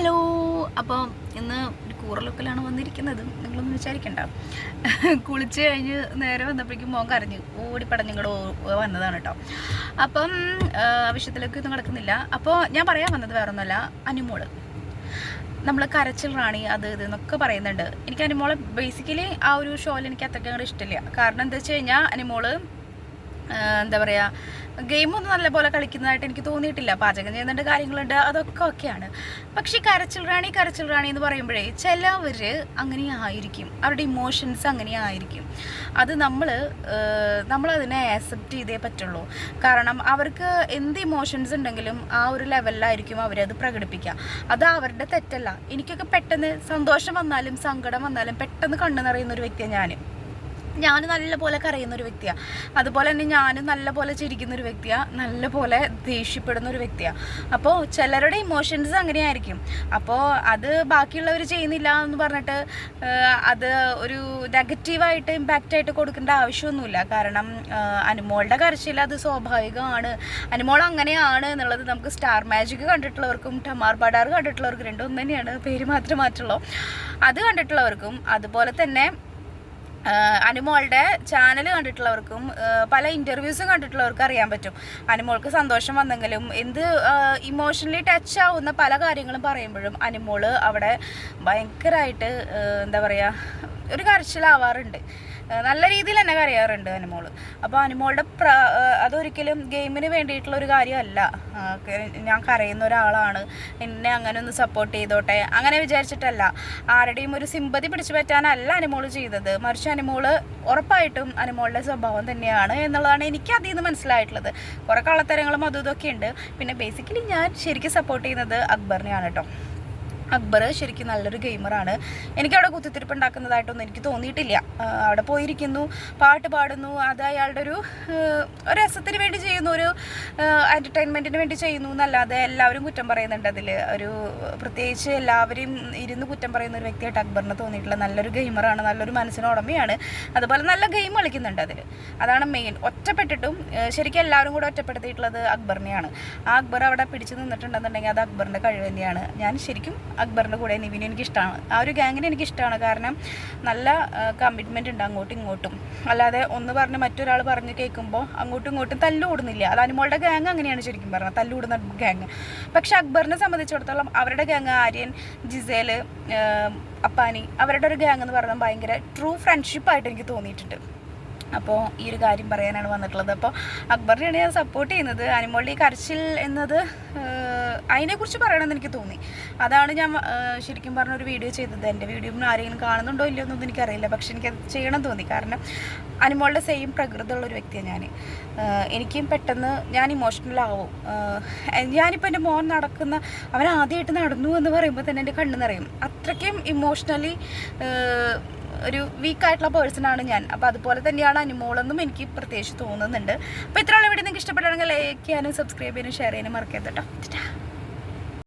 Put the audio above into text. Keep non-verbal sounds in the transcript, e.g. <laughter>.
Hello. അപ്പോൾ ഇന്ന് ഒരു കൂറലൊക്കലാണ് വന്നിരിക്കുന്നത്. നിങ്ങളൊന്നും വിചാരിക്കണ്ട. <laughs> കുളിച്ച് കഴിഞ്ഞ് നേരെ വന്നപ്പോഴേക്കും മോൻ കരഞ്ഞു. ഓടിപ്പടഞ്ഞ് ഇങ്ങോട്ട് വന്നതാണ് കേട്ടോ അപ്പം ആ, വിഷയത്തിലേക്ക് ഒന്നും കിടക്കുന്നില്ല. അപ്പോൾ ഞാൻ പറയാൻ വന്നത് വേറെ ഒന്നുമല്ല അനുമോൾ. നമ്മൾ കരച്ചിൽ റാണി അത് ഇത് എന്നൊക്കെ പറയുന്നുണ്ട്. എനിക്ക് അനുമോളെ ബേസിക്കലി ആ ഒരു ഷോയിൽ എനിക്ക് അത്രയ്ക്ക് ഇഷ്ടമില്ല. കാരണം എന്താ വെച്ച് കഴിഞ്ഞാൽ അനുമോൾ എന്താ പറയുക ഗെയിമൊന്നും നല്ലപോലെ കളിക്കുന്നതായിട്ട് എനിക്ക് തോന്നിയിട്ടില്ല. പാചകം ചെയ്യുന്നുണ്ട് കാര്യങ്ങളുണ്ട് അതൊക്കെ ഓക്കെയാണ് പക്ഷേ കരച്ചിൽ റാണി കരച്ചിൽ റാണി എന്ന് പറയുമ്പോഴേ ചിലവർ അങ്ങനെ ആയിരിക്കും. അവരുടെ ഇമോഷൻസ് അങ്ങനെ ആയിരിക്കും. അത് നമ്മൾ നമ്മളതിനെ ആക്സെപ്റ്റ് ചെയ്തേ പറ്റുള്ളൂ. കാരണം അവർക്ക് എന്ത് ഇമോഷൻസ് ഉണ്ടെങ്കിലും ആ ഒരു ലെവലിലായിരിക്കും അവരത് പ്രകടിപ്പിക്കുക. അത് അവരുടെ തെറ്റല്ല. എനിക്കൊക്കെ പെട്ടെന്ന് സന്തോഷം വന്നാലും സങ്കടം വന്നാലും പെട്ടെന്ന് കണ്ണു നിറയുന്ന ഒരു വ്യക്തിയാണ് ഞാൻ ഞാൻ നല്ലപോലെ കരയുന്ന ഒരു വ്യക്തിയാണ് അതുപോലെ തന്നെ ഞാൻ നല്ലപോലെ ചിരിക്കുന്ന ഒരു വ്യക്തിയാണ് നല്ലപോലെ ദേഷ്യപ്പെടുന്ന ഒരു വ്യക്തിയാണ് അപ്പോൾ ചിലരുടെ ഇമോഷൻസ് അങ്ങനെയായിരിക്കും. അപ്പോൾ അത് ബാക്കിയുള്ളവർ ചെയ്യുന്നില്ല എന്ന് പറഞ്ഞിട്ട് അത് ഒരു നെഗറ്റീവായിട്ട് ഇമ്പാക്റ്റ് ആയിട്ട് കൊടുക്കേണ്ട ആവശ്യമൊന്നുമില്ല. കാരണം അനുമോളുടെ കരച്ചിൽ അത് സ്വാഭാവികമാണ്. അനുമോൾ അങ്ങനെയാണ് എന്നുള്ളത് നമുക്ക് സ്റ്റാർ മാജിക് കണ്ടിട്ടുള്ളവർക്കും ടമാർ ബഡാർ കണ്ടിട്ടുള്ളവർക്കും രണ്ടും ഒന്ന് തന്നെയാണ് പേര് മാത്രം മാറ്റുള്ളൂ. അത് കണ്ടിട്ടുള്ളവർക്കും അതുപോലെ തന്നെ അനുമോളുടെ ചാനൽ കണ്ടിട്ടുള്ളവർക്കും പല ഇന്റർവ്യൂസും കണ്ടിട്ടുള്ളവർക്കും അറിയാൻ പറ്റും. അനുമോൾക്ക് സന്തോഷം വന്നെങ്കിലും എന്ത് ഇമോഷണലി ടച്ച് ആവുന്ന പല കാര്യങ്ങളും പറയുമ്പോഴും അനുമോൾ അവിടെ ഭയങ്കരമായിട്ട് എന്താ പറയുക ഒരു കരച്ചിലാവാറുണ്ട്. നല്ല രീതിയിൽ തന്നെ കരയാറുണ്ട് അനുമോൾ. അപ്പോൾ അനുമോളുടെ പ്ര അതൊരിക്കലും ഗെയിമിന് വേണ്ടിയിട്ടുള്ള ഒരു കാര്യമല്ല ഞാൻ കരയുന്ന ഒരാളാണ്. എന്നെ അങ്ങനെ ഒന്ന് സപ്പോർട്ട് ചെയ്തോട്ടെ. അങ്ങനെ വിചാരിച്ചിട്ടല്ല. ആരുടെയും ഒരു സിമ്പതി പിടിച്ചു പറ്റാനല്ല അനുമോൾ ചെയ്തത്. മറിച്ച് അനുമോൾ ഉറപ്പായിട്ടും അനുമോളുടെ സ്വഭാവം തന്നെയാണ് എന്നുള്ളതാണ് എനിക്ക് അതിൽ നിന്ന് മനസ്സിലായിട്ടുള്ളത്. കുറേ കള്ളത്തരങ്ങളും അതും ഇതൊക്കെ ഉണ്ട്. പിന്നെ ബേസിക്കലി ഞാൻ ശരിക്കും സപ്പോർട്ട് ചെയ്യുന്നത് അക്ബറിനെയാണ് കേട്ടോ അക്ബർ ശരിക്കും നല്ലൊരു ഗെയിമറാണ്. എനിക്കവിടെ കുത്തിത്തിരിപ്പ് ഉണ്ടാക്കുന്നതായിട്ടൊന്നും എനിക്ക് തോന്നിയിട്ടില്ല. അവിടെ പോയിരിക്കുന്നു പാട്ട് പാടുന്നു അത് അയാളുടെ ഒരു രസത്തിന് വേണ്ടി ചെയ്യുന്ന ഒരു എന്റർടൈൻമെന്റിന് വേണ്ടി ചെയ്യുന്നു എന്നല്ലാതെ എല്ലാവരും കുറ്റം പറയുന്നുണ്ട് അതിൽ ഒരു പ്രത്യേകിച്ച് എല്ലാവരും ഇരുന്ന് കുറ്റം പറയുന്ന ഒരു വ്യക്തിയായിട്ട് അക്ബറിന് തോന്നിയിട്ടുള്ള നല്ലൊരു ഗെയിമറാണ് നല്ലൊരു മനസ്സിന് ഉടമയാണ്. അതുപോലെ നല്ല ഗെയിം കളിക്കുന്നുണ്ട് അതിൽ അതാണ് മെയിൻ ഒറ്റപ്പെട്ടിട്ടും ശരിക്കും എല്ലാവരും കൂടെ ഒറ്റപ്പെടുത്തിയിട്ടുള്ളത് അക്ബറിനെയാണ്. ആ അക്ബർ അവിടെ പിടിച്ചു നിന്നിട്ടുണ്ടെന്നുണ്ടെങ്കിൽ അത് അക്ബറിന്റെ കഴിവ് തന്നെയാണ്. ഞാൻ ശരിക്കും അക്ബറിന്റെ കൂടെ നിവിനെ എനിക്കിഷ്ടമാണ് ആ ഒരു ഗാങ്ങിനെ എനിക്കിഷ്ടമാണ് കാരണം നല്ല കമ്മിറ്റ്മെന്റ് ഉണ്ട് അങ്ങോട്ടും ഇങ്ങോട്ടും. അല്ലാതെ ഒന്ന് പറഞ്ഞ് മറ്റൊരാൾ പറഞ്ഞ് കേൾക്കുമ്പോൾ അങ്ങോട്ടും ഇങ്ങോട്ടും തല്ലുകൂടുന്നില്ല അത് അനുമോളുടെ ഗ്യാങ് അങ്ങനെയാണ് ശരിക്കും പറഞ്ഞത്. തല്ലുകൂടുന്ന ഗ്യാങ് പക്ഷെ അക്ബറിനെ സംബന്ധിച്ചിടത്തോളം അവരുടെ ഗ്യാങ് ആര്യൻ ജിസേൽ അപ്പാനി അവരുടെ ഒരു ഗ്യാങ് എന്ന് പറഞ്ഞാൽ ഭയങ്കര ട്രൂ ഫ്രണ്ട്ഷിപ്പായിട്ട് എനിക്ക് തോന്നിയിട്ടുണ്ട്. അപ്പോൾ ഈ ഒരു കാര്യം പറയാനാണ് വന്നിട്ടുള്ളത്. അപ്പോൾ അക്ബറിനെയാണ് ഞാൻ സപ്പോർട്ട് ചെയ്യുന്നത്. അനിമോളി കരച്ചിൽ എന്നത് അതിനെക്കുറിച്ച് പറയണമെന്ന് എനിക്ക് തോന്നി. അതാണ് ഞാൻ ശരിക്കും പറഞ്ഞ ഒരു വീഡിയോ ചെയ്തത്. എന്റെ വീഡിയോ ആരെങ്കിലും കാണുന്നുണ്ടോ ഇല്ലയോ എന്നൊന്നും എനിക്കറിയില്ല. പക്ഷെ എനിക്കത് ചെയ്യണം തോന്നി. കാരണം അനിമോളുടെ സെയിം പ്രകൃതമുള്ള ഒരു വ്യക്തിയാണ് ഞാൻ എനിക്കും പെട്ടെന്ന് ഞാൻ ഇമോഷണൽ ആവും. ഞാനിപ്പോൾ എന്റെ മോൻ നടക്കുന്ന അവൻ ആദ്യമായിട്ട് നടന്നു എന്ന് പറയുമ്പോൾ തന്നെ എന്റെ കണ്ണു നിറയും. അത്രയ്ക്കും ഇമോഷണലി ഒരു വീക്കായിട്ടുള്ള പേഴ്സണാണ് ഞാൻ. അപ്പോൾ അതുപോലെ തന്നെയാണ് അനുമോളെന്നും എനിക്ക് പ്രത്യേകിച്ച് തോന്നുന്നുണ്ട്. അപ്പോൾ ഇത്രയുള്ള വീഡിയോ നിങ്ങൾക്ക് ഇഷ്ടപ്പെട്ടാണെങ്കിൽ ലൈക്ക് ചെയ്യാനും സബ്സ്ക്രൈബ് ചെയ്യാനും ഷെയർ ചെയ്യാനും മറക്കരുത് കേട്ടോ